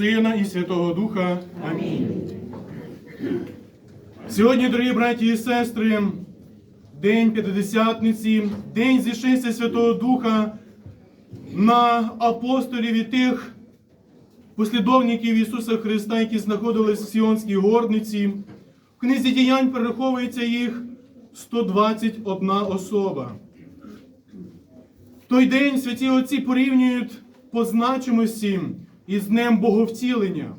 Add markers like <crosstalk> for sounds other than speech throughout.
Сина і Святого Духа. Амінь. Сьогодні, дорогі браті і сестри, День П'ятидесятниці, День зішестя Святого Духа на апостолів і тих послідовників Ісуса Христа, які знаходились в Сіонській горниці. В книзі діянь перераховується їх 121 особа. В той день святі отці порівнюють по значимості із Днем Боговтілення.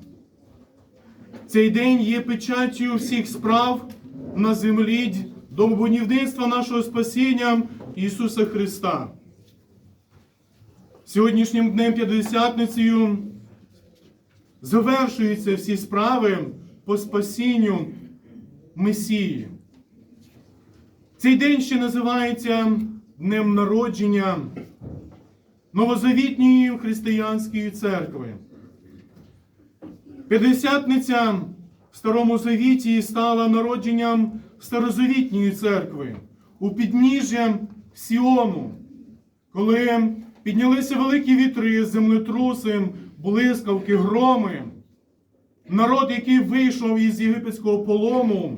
Цей день є печаттю всіх справ на землі до будівництва нашого спасіння Ісуса Христа. Сьогоднішнім днем П'ятдесятницею завершуються всі справи по спасінню Месії. Цей день ще називається Днем народження новозавітньої християнської церкви. П'ятдесятниця в Старому Завіті стала народженням Старозавітньої церкви у підніжжя Сіону, коли піднялися великі вітри, землетруси, блискавки, громи. Народ, який вийшов із єгипетського полону,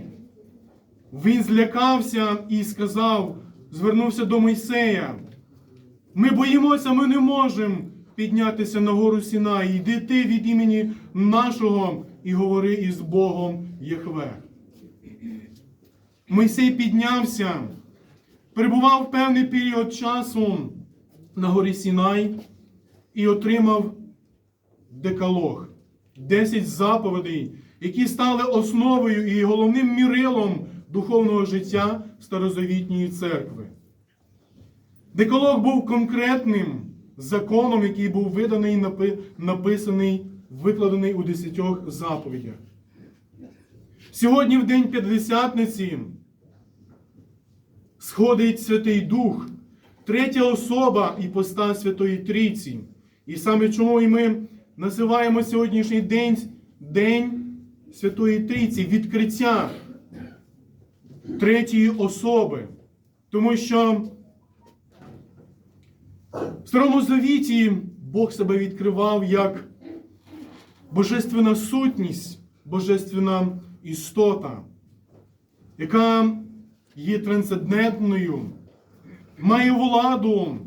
він злякався і сказав, звернувся до Мойсея. Ми боїмося, ми не можемо піднятися на гору Сінай. Йди ти від імені нашого і говори із Богом Єхве. Мойсей піднявся, перебував певний період часу на горі Сінай і отримав декалог, 10 заповідей, які стали основою і головним мірилом духовного життя Старозавітньої церкви. Деколог був конкретним законом, який був виданий, напи- написаний, викладений у десятьох заповідях. Сьогодні, в День П'ятдесятниці, сходить Святий Дух, третя особа іпоста Святої Трійці. І саме чому і ми називаємо сьогоднішній день День Святої Трійці, відкриття третьої особи. Тому що в Старому Завіті Бог себе відкривав як божественна сутність, божественна істота, яка є трансцендентною, має владу,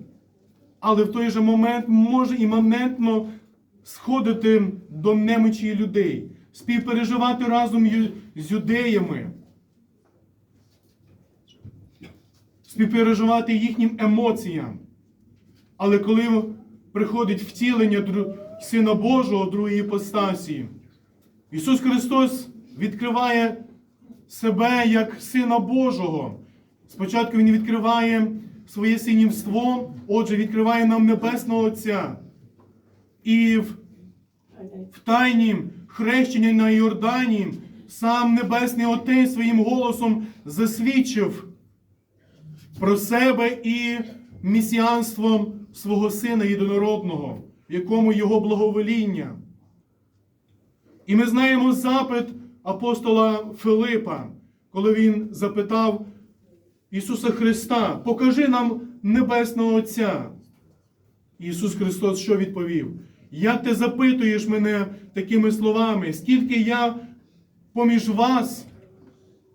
але в той же момент може іманентно сходити до немочі людей, співпереживати разом з юдеями, співпереживати їхнім емоціям. Але коли приходить втілення Сина Божого другої іпостасі, Ісус Христос відкриває себе як Сина Божого. Спочатку Він відкриває своє синівство, отже, відкриває нам Небесного Отця. І в, в тайнім хрещенні на Йордані сам Небесний Отець своїм голосом засвідчив про себе і месіанство свого Сина Єдинородного, в якому його благовоління. І ми знаємо запит апостола Филипа, коли він запитав Ісуса Христа, покажи нам Небесного Отця. Ісус Христос що відповів? Як ти запитуєш мене такими словами, скільки я поміж вас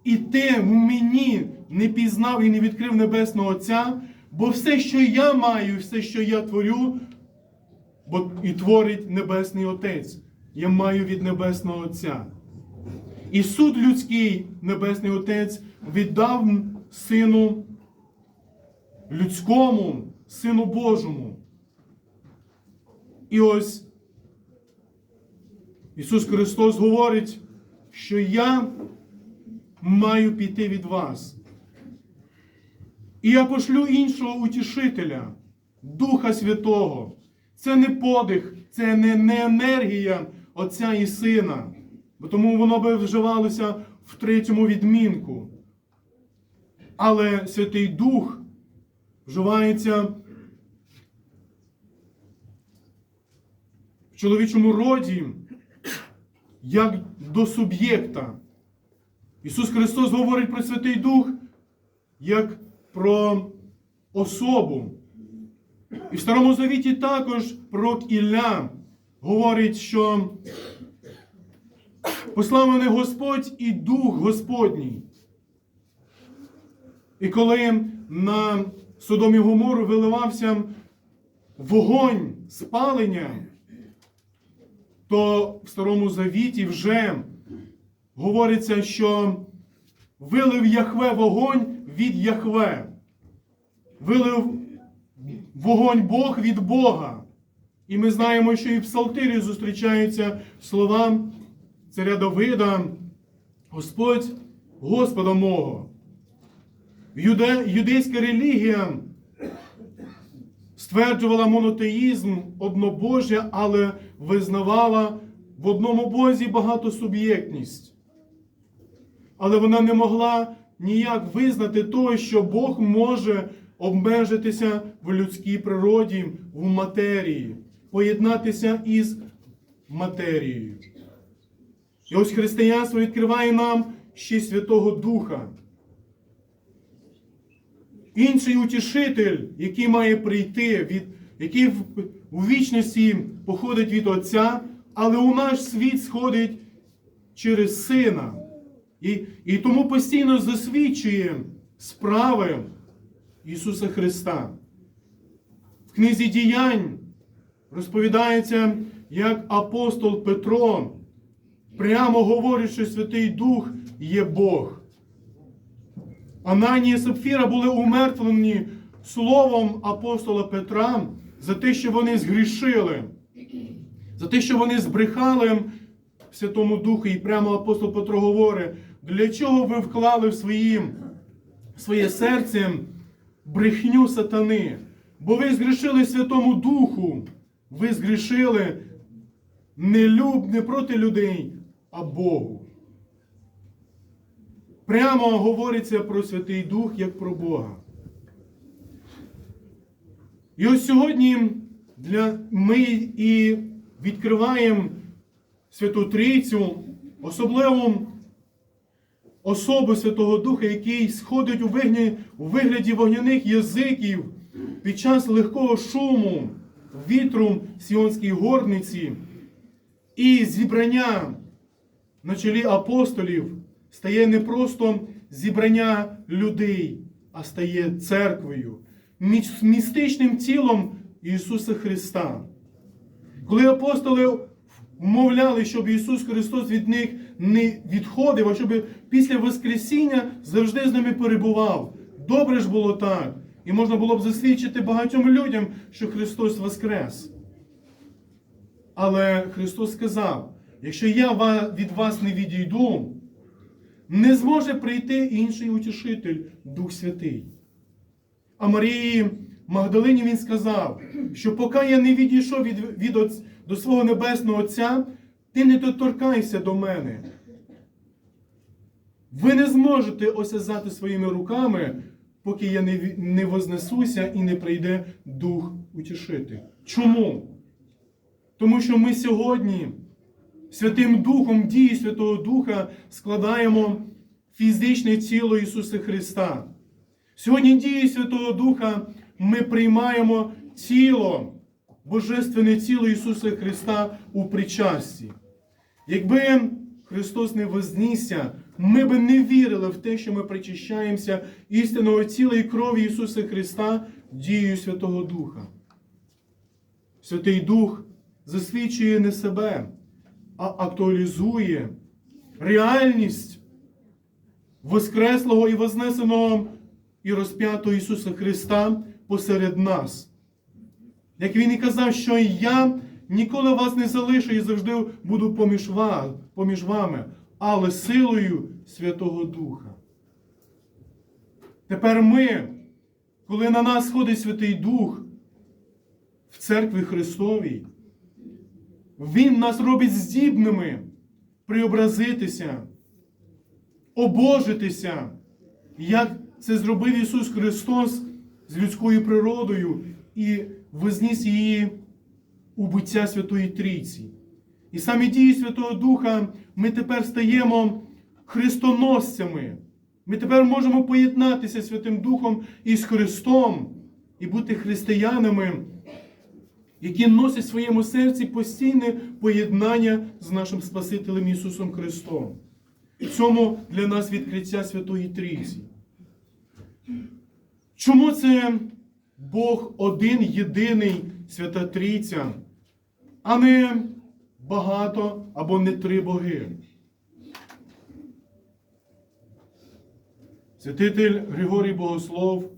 і ти в мені не пізнав і не відкрив Небесного Отця, бо все, що я маю, все, що я творю, бо і творить Небесний Отець. Я маю від Небесного Отця. І суд людський, Небесний Отець, віддав Сину людському, Сину Божому. І ось Ісус Христос говорить, що я маю піти від вас. І я пошлю іншого утішителя, Духа Святого. Це не подих, це не, не енергія Отця і Сина, бо тому воно би вживалося в третьому відмінку. Але Святий Дух вживається в чоловічому роді як до суб'єкта. Ісус Христос говорить про Святий Дух як про особу. І в Старому Завіті також пророк Ілля говорить, що послав мене Господь і Дух Господній. І коли на Содомі Гомору виливався вогонь спалення, то в Старому Завіті вже говориться, що вилив Яхве вогонь від Яхве. Вилив вогонь Бог від Бога. І ми знаємо, що і в Псалтирі зустрічаються слова царя Давида, Господь Господа мого. Юде, юдейська релігія стверджувала монотеїзм однобожжя, але визнавала в одному Бозі багатосуб'єктність. Але вона не могла ніяк визнати того, що Бог може обмежитися в людській природі, в матерії, поєднатися із матерією. І ось християнство відкриває нам ще Святого Духа. Інший утішитель, який має прийти, від, який у вічності походить від Отця, але у наш світ сходить через Сина. І, і тому постійно засвідчує справи Ісуса Христа. В книзі діянь розповідається, як апостол Петро прямо говорить, що Святий Дух є Бог. Ананія і Сапфіра були умертвлені словом апостола Петра за те, що вони згрішили, за те, що вони збрехали Святому Духу. І прямо апостол Петро говорить, для чого ви вклали в, свої, своє серце брехню сатани? Бо ви згрішили Святому Духу, ви згрішили не, люб, не проти людей, а Богу. Прямо говориться про Святий Дух як про Бога. І ось сьогодні для, ми і відкриваємо Святу Трійцю, особливу особу Святого Духа, який сходить у вигляді, у вигляді вогняних язиків під час легкого шуму, вітру Сіонській горниці і зібрання на чолі апостолів стає не просто зібрання людей, а стає церквою, містичним тілом Ісуса Христа. Коли апостоли вмовляли, щоб Ісус Христос від них не відходив, а щоб після Воскресіння завжди з ними перебував. Добре ж було так. І можна було б засвідчити багатьом людям, що Христос Воскрес. Але Христос сказав: якщо я від вас не відійду, не зможе прийти інший утішитель, Дух Святий. А Марії Магдалині він сказав, що поки я не відійшов від, від, до свого Небесного Отця, ти не доторкайся до мене. Ви не зможете осязати своїми руками, поки я не, не вознесуся і не прийде Дух утішити. Чому? Тому що ми сьогодні. Святим Духом дії Святого Духа складаємо фізичне тіло Ісуса Христа. Сьогодні дії Святого Духа ми приймаємо тіло, Божественне тіло Ісуса Христа у причасті. Якби Христос не вознісся, ми б не вірили в те, що ми причащаємося істинного тіла і крові Ісуса Христа дією Святого Духа. Святий Дух засвідчує не себе а актуалізує реальність Воскреслого і Вознесеного і розп'ятого Ісуса Христа посеред нас. Як Він і казав, що я ніколи вас не залишу і завжди буду поміж, вас, поміж вами, але силою Святого Духа. Тепер ми, коли на нас сходить Святий Дух в церкві Христовій, він нас робить здібними преобразитися, обожитися, як це зробив Ісус Христос з людською природою і возніс її у буття Святої Трійці. І саме дії Святого Духа ми тепер стаємо христоносцями. Ми тепер можемо поєднатися Святим Духом із Христом і бути християнами які носять в своєму серці постійне поєднання з нашим Спасителем Ісусом Христом. І цьому для нас відкриття Святої Трійці. Чому це Бог один, єдиний Свята Трійця, а не багато або не три боги? Святитель Григорій Богослов,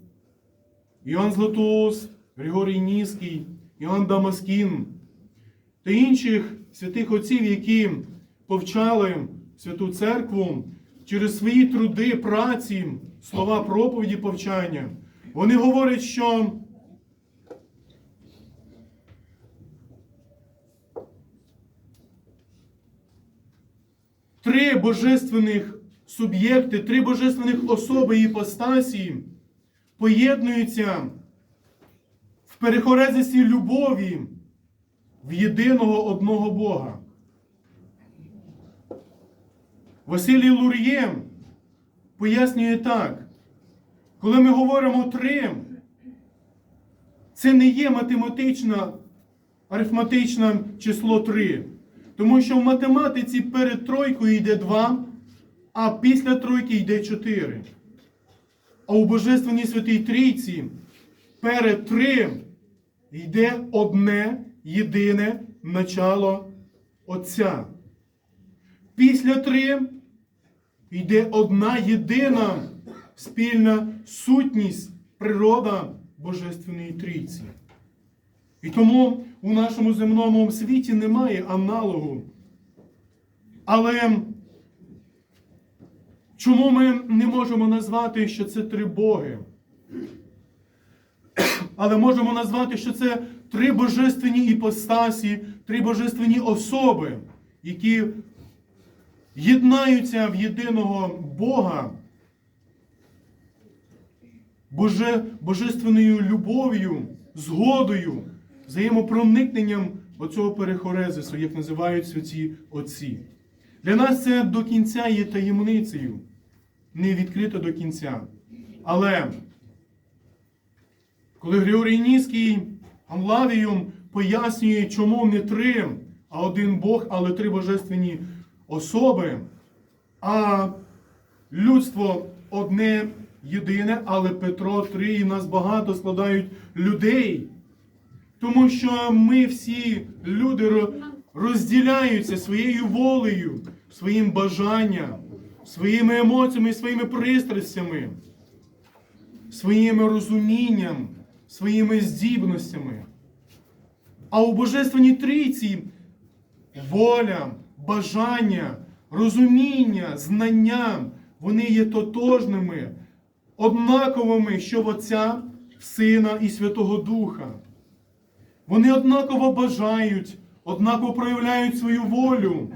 Іоанн Златоус, Григорій Ніський, Іоанн Дамаскін та інших святих отців, які повчали Святу Церкву через свої труди, праці, слова проповіді повчання, вони говорять, що три божественних суб'єкти, три божественних особи і іпостасі поєднуються в перехорезисі любові в єдиного одного Бога. Василій Лур'є пояснює так, коли ми говоримо три, це не є математичне, арифматичне число три. Тому що в математиці перед тройкою йде два, а після тройки йде чотири. А у Божественній Святій Трійці перед трим йде одне єдине начало Отця. Після трим йде одна єдина спільна сутність, природа Божественної Трійці. І тому у нашому земному світі немає аналогу. Але чому ми не можемо назвати, що це три Боги? Але можемо назвати, що це три божественні іпостасі, три божественні особи, які єднаються в єдиного Бога Боже, божественною любов'ю, згодою, взаємопроникненням оцього перехорезису, як називають святі отці. Для нас це до кінця є таємницею, не відкрито до кінця. Але коли Григорій Ніський Амлавіум пояснює, чому не три, а один Бог, але три божественні особи, а людство одне єдине, але Петро три і нас багато складають людей. Тому що ми всі люди розділяються своєю волею, своїм бажанням, своїми емоціями, своїми пристрастями, своїм розумінням, своїми здібностями. А у Божественній Трійці воля, бажання, розуміння, знання, вони є тотожними, однаковими, що в Отця, Сина і Святого Духа. Вони однаково бажають, однаково проявляють свою волю,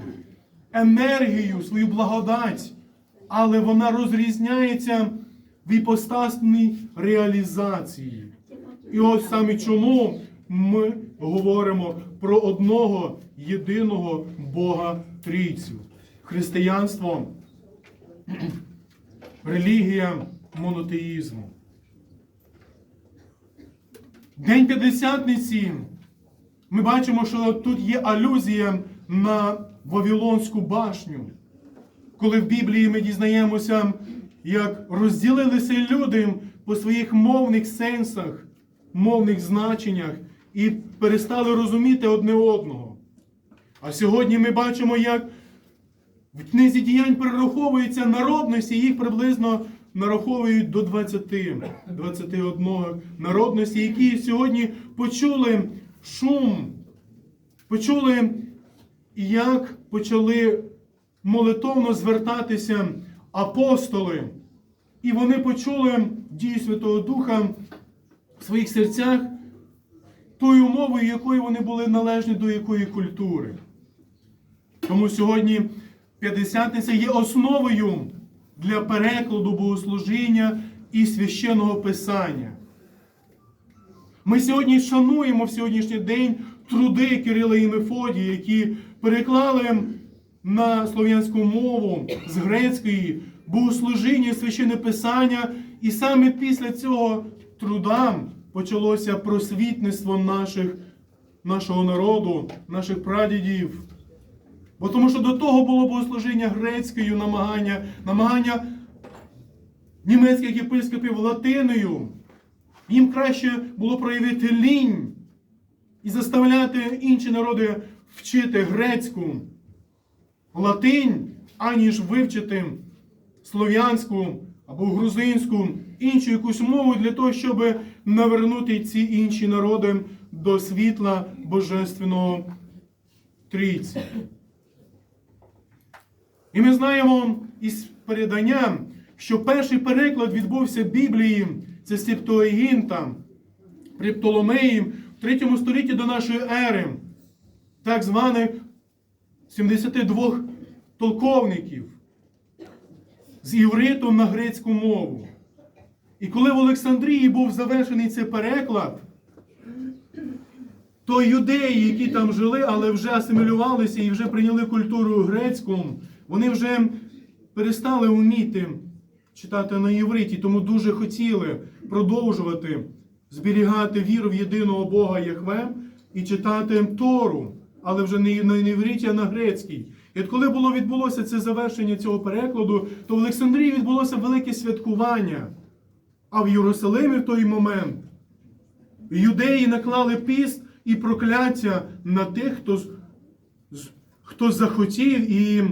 енергію, свою благодать, але вона розрізняється в іпостасній реалізації. І ось саме чому ми говоримо про одного єдиного Бога Трійцю. Християнство, <clears throat> релігія монотеїзму. День П'ятдесятниці. Ми бачимо, що тут є алюзія на Вавилонську башню. Коли в Біблії ми дізнаємося, як розділилися люди по своїх мовних сенсах, мовних значеннях і перестали розуміти одне одного. А сьогодні ми бачимо, як в книзі діянь перераховуються народності, їх приблизно нараховують до 20, 21 народності, які сьогодні почули шум, почули, як почали молитовно звертатися апостоли. І вони почули дію Святого Духа в своїх серцях тою мовою, якою вони були належні до якої культури. Тому сьогодні П'ятдесятниця є основою для перекладу богослужіння і священного писання. Ми сьогодні шануємо в сьогоднішній день труди Кирила і Мефодія, які переклали на слов'янську мову з грецької богослужіння, і священне писання, і саме після цього труда почалося просвітництво наших нашого народу, наших прадідів. Бо тому що до того було богослужіння грецькою, намагання, намагання німецьких єпископів латиною. Їм краще було проявити лінь і заставляти інші народи вчити грецьку, латинь, аніж вивчити слов'янську або грузинську, іншу якусь мову для того, щоб навернути ці інші народи до світла Божественного Трійці. І ми знаємо із передання, що перший переклад відбувся Біблії, це Септуагінта, при Птоломеї в 3 столітті до нашої ери, так званих 72 толковників з івриту на грецьку мову. І коли в Олександрії був завершений цей переклад, то юдеї, які там жили, але вже асимілювалися і вже прийняли культуру грецьку, вони вже перестали вміти читати на євриті, тому дуже хотіли продовжувати зберігати віру в єдиного Бога Яхве і читати Тору, але вже не на євриті, а на грецькій. І от коли було відбулося це завершення цього перекладу, то в Олександрії відбулося велике святкування. А в Єрусалимі в той момент юдеї наклали піст і прокляття на тих, хто, хто захотів і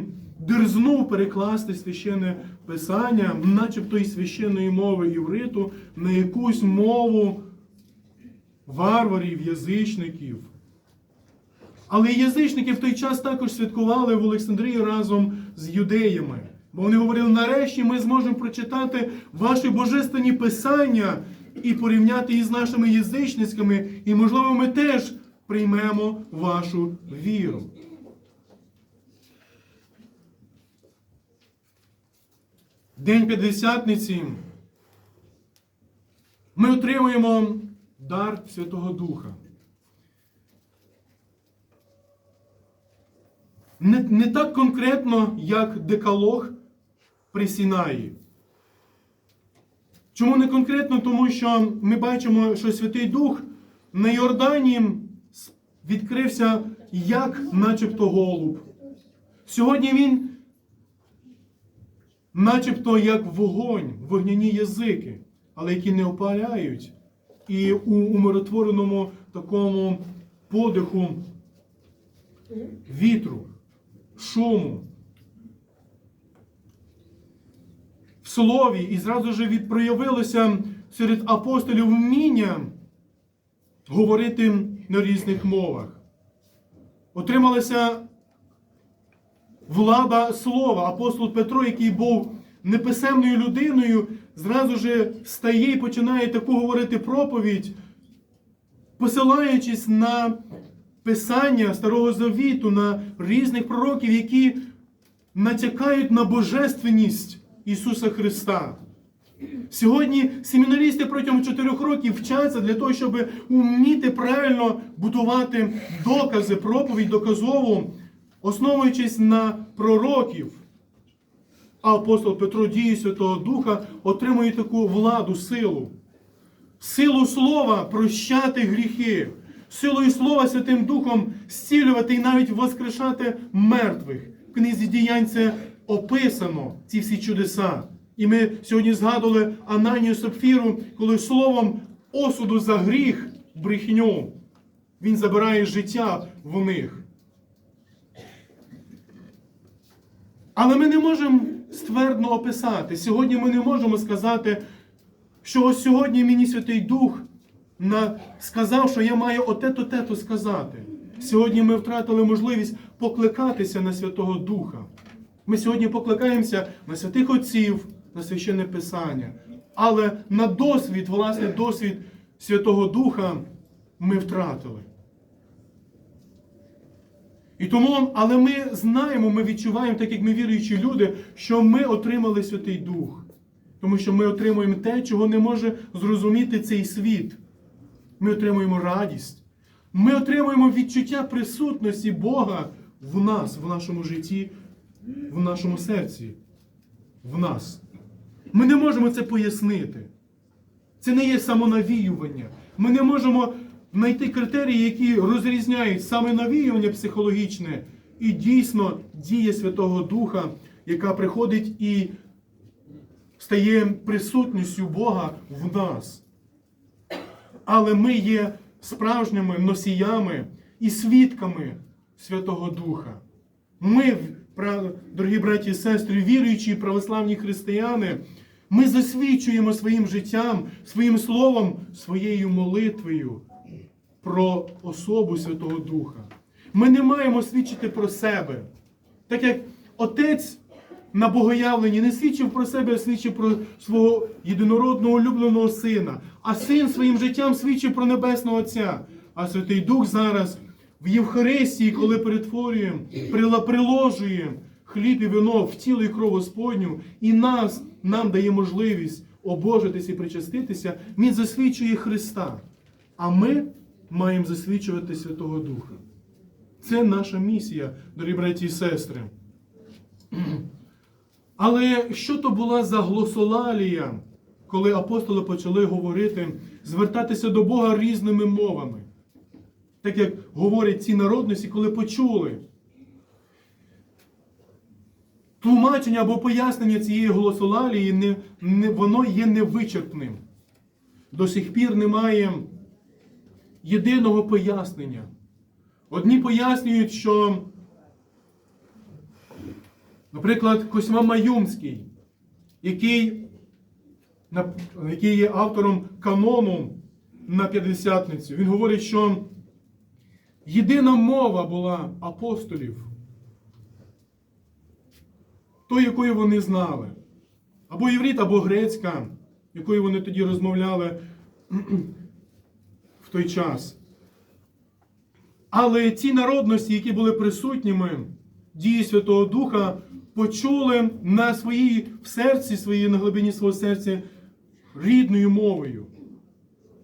дерзнув перекласти священне писання, начебто і священної мови івриту, на якусь мову варварів, язичників. Але язичники в той час також святкували в Олександрії разом з юдеями. Бо вони говорили, нарешті ми зможемо прочитати ваші божественні писання і порівняти їх з нашими язичницькими, і, можливо, ми теж приймемо вашу віру. День П'ятдесятниці ми отримуємо дар Святого Духа. Не, не так конкретно, як декалог при Сінаї. Чому не конкретно? Тому що ми бачимо, що Святий Дух на Йордані відкрився як начебто голуб. Сьогодні він начебто як вогонь, вогняні язики, але які не опаляють. І у умиротвореному такому подиху вітру, шуму. В слові і зразу ж від проявилося серед апостолів вміння говорити на різних мовах. Отрималася влада слова. Апостол Петро, який був неписемною людиною, зразу ж стає і починає таку говорити проповідь, посилаючись на писання Старого Завіту, на різних пророків, які натякають на божественність Ісуса Христа. Сьогодні семінаристи протягом чотирьох років вчаться для того, щоб вміти правильно будувати докази, проповідь доказову, основуючись на пророків. Апостол Петро дії Святого Духа отримує таку владу, силу. Силу слова прощати гріхи, силою слова Святим Духом зцілювати і навіть воскрешати мертвих. В книзі діянь це описано, ці всі чудеса. І ми сьогодні згадували Ананію Сапфіру, коли словом осуду за гріх, брехню, він забирає життя в них. Але ми не можемо ствердно описати. Сьогодні ми не можемо сказати, що ось сьогодні мені Святий Дух сказав, що я маю оте-то, те-то сказати. Сьогодні ми втратили можливість покликатися на Святого Духа. Ми сьогодні покликаємося на святих отців, на священне Писання. Але на досвід, власне, досвід Святого Духа ми втратили. І тому, але ми знаємо, ми відчуваємо, так як ми віруючі люди, що ми отримали Святий Дух. Тому що ми отримуємо те, чого не може зрозуміти цей світ. Ми отримуємо радість. Ми отримуємо відчуття присутності Бога в нас, в нашому житті, в нашому серці, в нас. Ми не можемо це пояснити. Це не є самонавіювання. Ми не можемо знайти критерії, які розрізняють саме навіювання психологічне і дійсно дія Святого Духа, яка приходить і стає присутністю Бога в нас. Але ми є справжніми носіями і свідками Святого Духа. Ми, дорогі браті і сестри, віруючі православні християни, ми засвідчуємо своїм життям, своїм словом, своєю молитвою про особу Святого Духа. Ми не маємо свідчити про себе. Так як Отець на богоявленні не свідчив про себе, а свідчив про свого єдинородного улюбленого сина. А син своїм життям свідчив про Небесного Отця. А Святий Дух зараз в Євхаристії, коли перетворюємо, приложуємо хліб і вино в тіло і кров Господню, і нас нам дає можливість обожитися і причаститися, Він засвідчує Христа. А ми маємо засвідчувати Святого Духа. Це наша місія, дорогі браті і сестри. <clears throat> Але що то була за глосолалія, коли апостоли почали говорити, звертатися до Бога різними мовами? Так як говорять ці народності, коли почули. Тлумачення або пояснення цієї глосолалії, не, не, воно є невичерпним. До сих пір немає єдиного пояснення. Одні пояснюють, що, наприклад, Косьма Маюмський, який, який є автором канону на П'ятдесятницю, він говорить, що єдина мова була апостолів, той, якою вони знали. Або єврит, або грецька, якою вони тоді розмовляли той час. Але ті народності, які були присутніми дії Святого Духа, почули на своїй в серці, своїй, на глибині свого серця рідною мовою.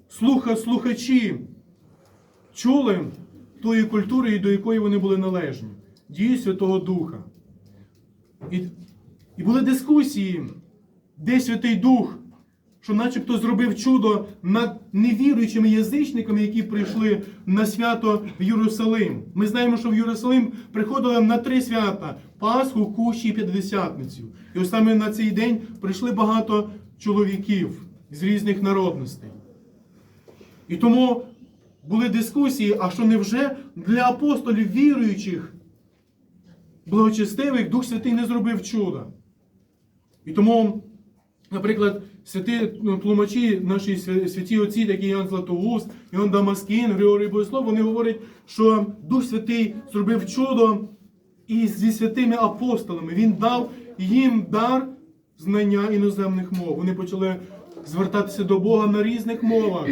Слуха, слухачі чули тої культури, до якої вони були належні, дії Святого Духа. І, і були дискусії, де Святий Дух, що начебто зробив чудо над невіруючими язичниками, які прийшли на свято в Єрусалим. Ми знаємо, що в Єрусалим приходили на три свята: Пасху, Кущі і П'ятдесятницю. І ось саме на цей день прийшли багато чоловіків з різних народностей. І тому були дискусії, а що невже для апостолів віруючих, благочестивих Дух Святий не зробив чуда? І тому, наприклад, святі ну, тлумачі, наші святі отці, такі Іоанн Златоуст, Іоанн Дамаскін, Григорій Богослов, вони говорять, що Дух Святий зробив чудо і зі святими апостолами. Він дав їм дар знання іноземних мов. Вони почали звертатися до Бога на різних мовах.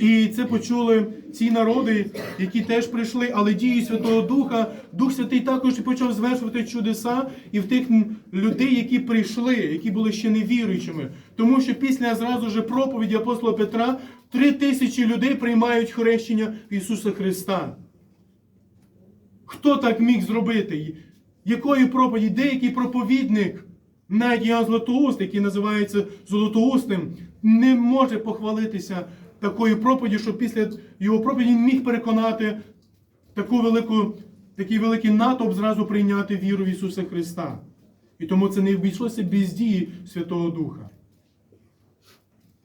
І це почули ці народи, які теж прийшли, але дією Святого Духа, Дух Святий також почав звершувати чудеса і в тих людей, які прийшли, які були ще невіруючими. Тому що після зразу же проповіді апостола Петра три тисячі людей приймають хрещення Ісуса Христа. Хто так міг зробити? Якої проповіді? Деякий проповідник, навіть Іоанн Златоуст, який називається Золотоустим, не може похвалитися такою проповіддю, що після його проповіді він міг переконати таку велику, такий великий натовп зразу прийняти віру в Ісуса Христа. І тому це не обійшлося без дії Святого Духа.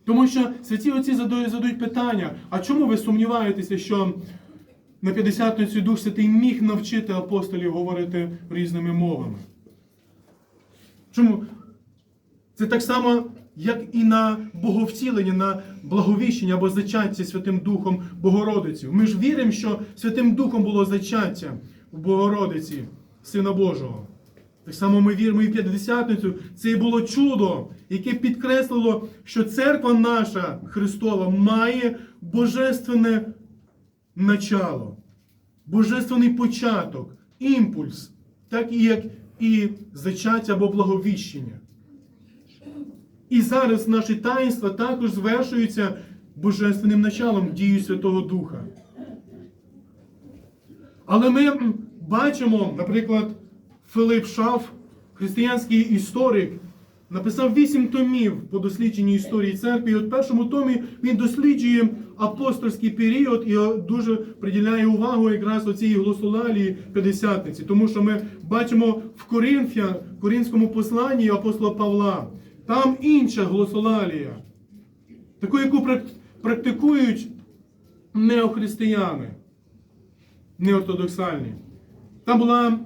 Тому що святі отці задають, задають питання, а чому ви сумніваєтеся, що на П'ятдесятницю Дух Святий міг навчити апостолів говорити різними мовами? Чому? Це так само, як і на боговцілення, на благовіщення або зачаття Святим Духом Богородицю. Ми ж віримо, що Святим Духом було зачаття в Богородиці, Сина Божого. Так само ми віримо і в П'ятдесятницю. Це і було чудо, яке підкреслило, що церква наша Христова має божественне начало, божественний початок, імпульс, так і як і зачаття або благовіщення. І зараз наші таїнства також звершуються божественним началом дією Святого Духа. Але ми бачимо, наприклад, Филип Шаф, християнський історик, написав вісім томів по дослідженню історії церкви. І от в першому томі він досліджує апостольський період і дуже приділяє увагу якраз оцій глосолалії П'ятдесятниці. Тому що ми бачимо в Коринфя, в Коринському посланні апостола Павла, там інша глосолалія, таку, яку практикують неохристияни, неортодоксальні. Там була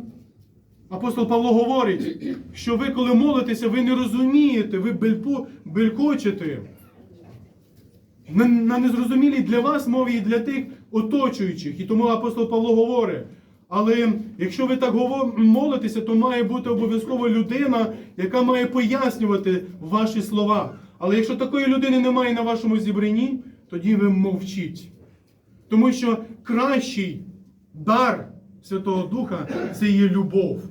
Апостол Павло говорить, що ви, коли молитеся, ви не розумієте, ви белькочете на незрозумілій для вас мові і для тих оточуючих. І тому апостол Павло говорить. Але якщо ви так молитеся, то має бути обов'язково людина, яка має пояснювати ваші слова. Але якщо такої людини немає на вашому зібранні, тоді ви мовчіть. Тому що кращий дар Святого Духа це є любов.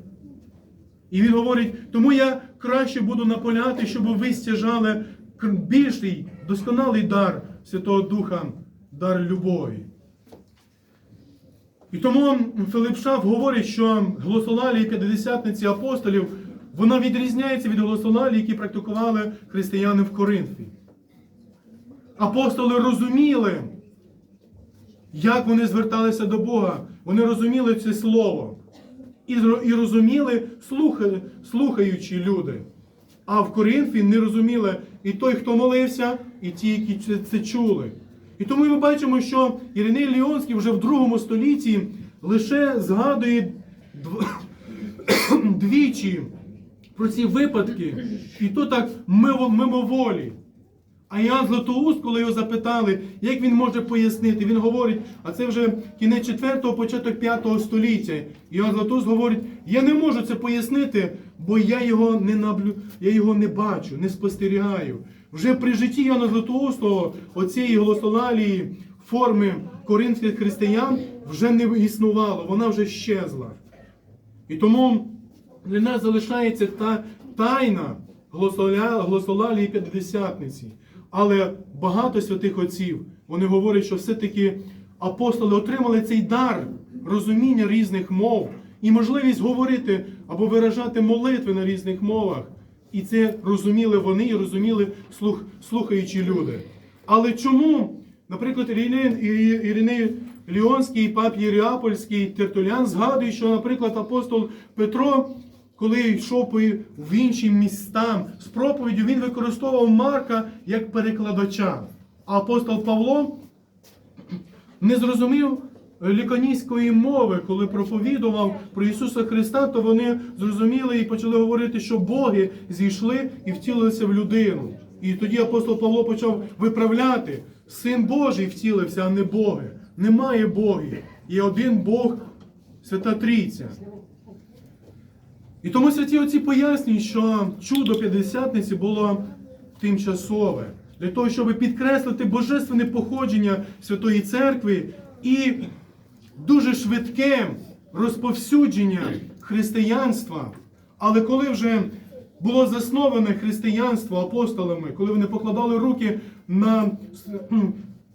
І він говорить, тому я краще буду наполягати, щоб ви стяжали більший, досконалий дар Святого Духа, дар любові. І тому Филип Шаф говорить, що глосолалія п'ятдесятниці апостолів, вона відрізняється від глосолалії, які практикували християни в Коринфі. Апостоли розуміли, як вони зверталися до Бога. Вони розуміли це слово. І, розуміли, слухаючі люди. А в Коринфі не розуміли і той, хто молився, і ті, які це чули. І тому ми бачимо, що Іриней Ліонський вже в другому столітті лише згадує дв- <coughs> двічі про ці випадки, і то так мимоволі. А Іоанн Златоуст, коли його запитали, як він може пояснити, він говорить, а це вже кінець 4 початок 5 століття. Іоанн Златоуст говорить, я не можу це пояснити, бо я його не наблю... я його не бачу, не спостерігаю. Вже при житті Іоанна Златоустого оцієї голосолалії форми коринфських християн вже не існувало, вона вже щезла. І тому для нас залишається та тайна глосолалії П'ятдесятниці. Але багато святих отців вони говорять, що все-таки апостоли отримали цей дар розуміння різних мов і можливість говорити або виражати молитви на різних мовах. І це розуміли вони і розуміли слух, слухаючі люди. Але чому, наприклад, Іриней Ліонський, пап Єріапольський, Тертулян згадують, що, наприклад, апостол Петро, коли йшов в інші містам з проповіддю, він використовував Марка як перекладача. А апостол Павло не зрозумів ліканійської мови, коли проповідував про Ісуса Христа, то вони зрозуміли і почали говорити, що боги зійшли і втілилися в людину. І тоді апостол Павло почав виправляти: Син Божий втілився, а не боги. Немає богів. Є один Бог, Свята Трійця. І тому святі отці пояснюють, що чудо П'ятдесятниці було тимчасове, для того, щоб підкреслити божественне походження Святої Церкви і дуже швидке розповсюдження християнства. Але коли вже було засноване християнство апостолами, коли вони покладали руки на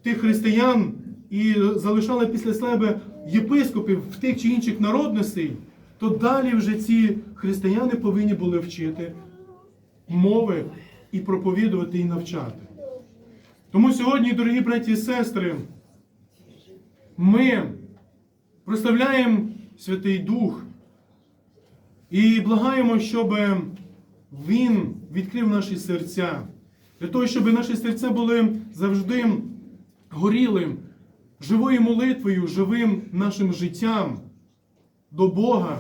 тих християн і залишали після себе єпископів в тих чи інших народностей, то далі вже ці християни повинні були вчити мови і проповідувати і навчати. Тому сьогодні, дорогі браті і сестри, ми прославляємо Святий Дух і благаємо, щоб Він відкрив наші серця, для того, щоб наші серця були завжди горілим, живою молитвою, живим нашим життям до Бога,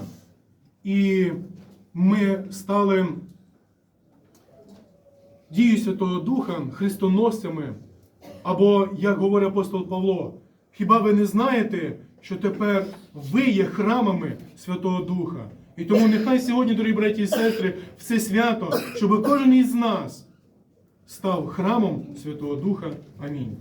і ми стали дією Святого Духа христоносцями. Або, як говорить апостол Павло, хіба ви не знаєте, що тепер ви є храмами Святого Духа? І тому нехай сьогодні, дорогі браті і сестри, все свято, щоб кожен із нас став храмом Святого Духа. Амінь.